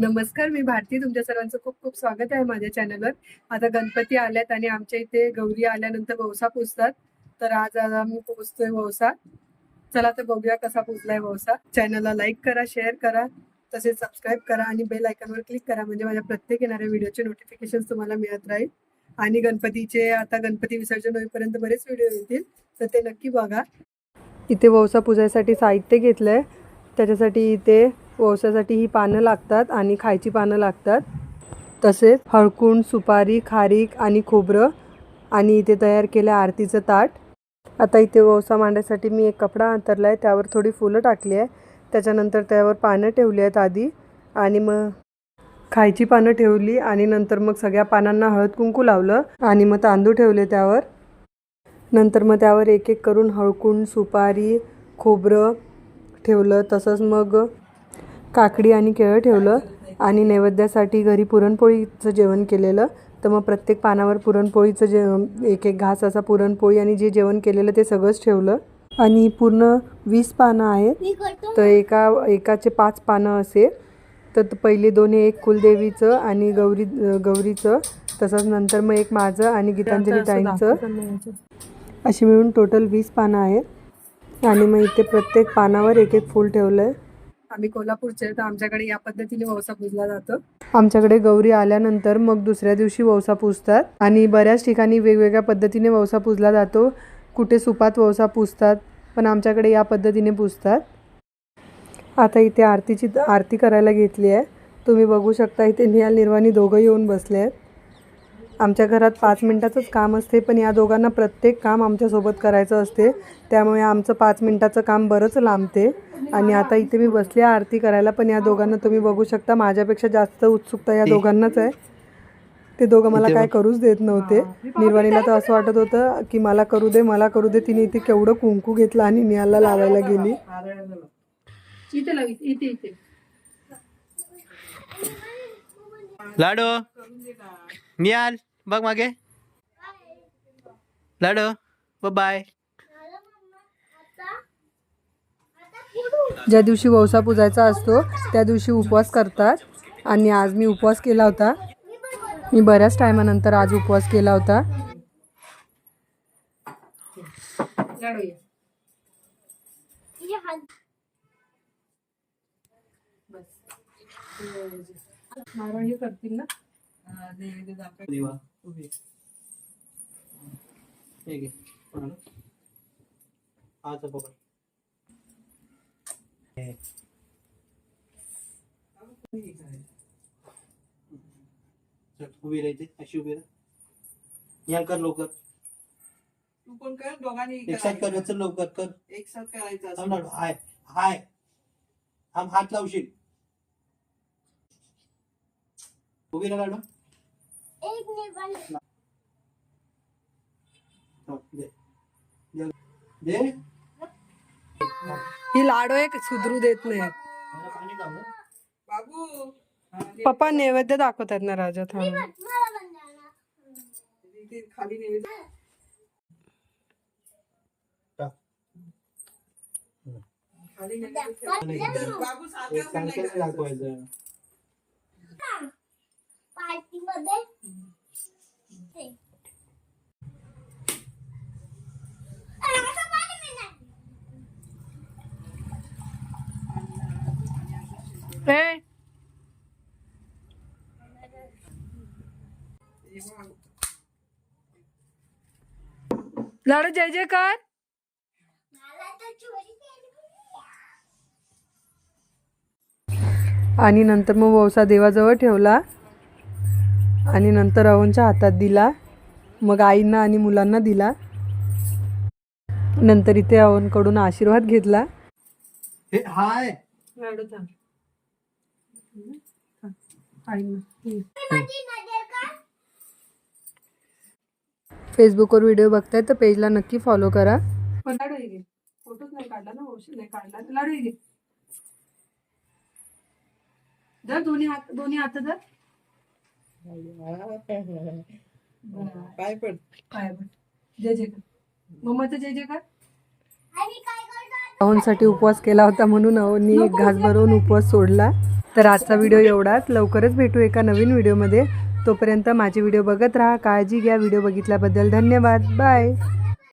नमस्कार मी भारती. तुमच्या सर्वांचं खूप खूप स्वागत आहे माझ्या चॅनलवर. आता गणपती आल्यात आणि आमच्या इथे गौरी आल्यानंतर वौसा पुजतात. तर आज आम्ही पोचतोय वौसा चला तर बघूया कसा पुजलाय वौसा चॅनलला लाईक करा शेअर करा तसेच सबस्क्राईब करा आणि बेल आयकॉनवर क्लिक करा म्हणजे माझ्या प्रत्येक येणाऱ्या व्हिडिओचे नोटिफिकेशन तुम्हाला मिळत राहील. आणि गणपतीचे आता गणपती विसर्जन होईपर्यंत बरेच व्हिडिओ येतील तर ते नक्की बघा. इथे वौसा पूजायसाठी साहित्य घेतलंय. त्याच्यासाठी इथे वौसासाठी ही पानं लागतात आणि खायची पानं लागतात. तसेच हळकुंड सुपारी खारीक आणि खोबरं आणि इथे तयार केलं आरतीचं ताट. आता इथे वौसा मांडायसाठी मी एक कपडा अंतरला आहे त्यावर थोडी फुलं टाकली आहे. त्याच्यानंतर त्यावर पानं ठेवली आहेत आधी आणि मग खायची पानं ठेवली आणि नंतर मग सगळ्या पानांना हळद कुंकू लावलं आणि मग तांदूळ ठेवले त्यावर. नंतर मग त्यावर एक एक करून हळकुंड सुपारी खोबरं ठेवलं. तसंच मग काकडी आणि केळं ठेवलं आणि नैवेद्यासाठी घरी पुरणपोळीचं जेवण केलेलं. तर मग प्रत्येक पानावर पुरणपोळीचं जे एक एक घास असा पुरणपोळी आणि जे जेवण केलेलं ते सगळंच ठेवलं. आणि पूर्ण वीस पानं आहेत. तर एका एकाचे पाच पानं असे. तर पहिली दोन हे एक कुलदेवीचं आणि गौरी गौरीचं. तसंच नंतर मग एक माझं आणि गीतांजली ताईंचं. अशी मिळून टोटल वीस पानं आहेत. आणि मग इथे प्रत्येक पानावर एक एक फूल ठेवलं आहे आम्ही कोल्हापूरचे तर आमच्याकडे या पद्धतीने वौसा पूजला जातो. आमच्याकडे गौरी आल्यानंतर मग दुसऱ्या दिवशी वौसा पूजतात आणि बऱ्याच ठिकाणी वेगवेगळ्या पद्धतीने वौसा पूजला जातो. कुठे सुपात वौसा पूजतात पण आमच्याकडे या पद्धतीने पूजतात. आता इथे आरतीची आरती करायला घेतली आहे. तुम्ही बघू शकता इथे निहाल निर्वाणी दोघं येऊन बसले आहेत. आमच्या घरात पाच मिनटाचंच काम असते पण या दोघांना प्रत्येक काम आमच्यासोबत करायचं असते. त्यामुळे आमचं पाच मिनटाचं काम बरंच लांबते. आणि आता इथे मी बसले आरती करायला पण या दोघांना तुम्ही बघू शकता. माझ्यापेक्षा जास्त उत्सुकता या दोघांनाच आहे. ते दोघं मला काय करूच देत नव्हते. निर्वाणीला तर असं वाटत होतं की मला करू दे मला करू दे. तिने इथे केवढं कुंकू घेतलं आणि निहालला लावायला गेली. लाडो. नियाल बघ मागे. लाडो बाय. ज्या दिवशी वौसा पूजायचा असतो त्या दिवशी उपवास करतात. आणि आज मी उपवास केला होता. मी बऱ्याच टायमानंतर आज उपवास केला होता. करतील ना देवा उभी अशी उभी राह. या कर लवकर. तू पण कर दोघांनी एक साथ कर चल लवकर कर. एक साथ करायचं थांब असं. लाडू हाय हाय. थांब हात लावशील. उभी राहा हा, दे. दे. ही लाडो एक सुधरू देत नाही. हा, पप्पा नैवेद्य दाखवतात ना राजा थांब. ते लाडो जय जयकार. मला तर चोरी केली आणि नंतर मग वौसा देवाजवळ ठेवला. आणि नंतर अवनच्या हातात दिला. मग आईंना आणि मुलांना दिला. नंतर इथे अवनकडून आशीर्वाद घेतला. हे हाय. माझी नजर का फेसबुकवर व्हिडिओ बघताय तर पेजला नक्की फॉलो करा. फोटोच नाही काढला ना नाही काढला लाडू दोन्ही हात दोन्ही हात धर. काय पण काय जय जयकार. मम्माचं जय जयकार. आणि काय करतो अहोंसाठी उपवास केला होता म्हणून अहोंनी एक घास भरवून उपवास सोडला. तर आजचा व्हिडिओ एवढाच. लवकरच भेटू एका नवीन व्हिडिओमध्ये तोपर्यंत माझे व्हिडिओ बघत राहा काळजी घ्या. व्हिडिओ बघितल्याबद्दल धन्यवाद. बाय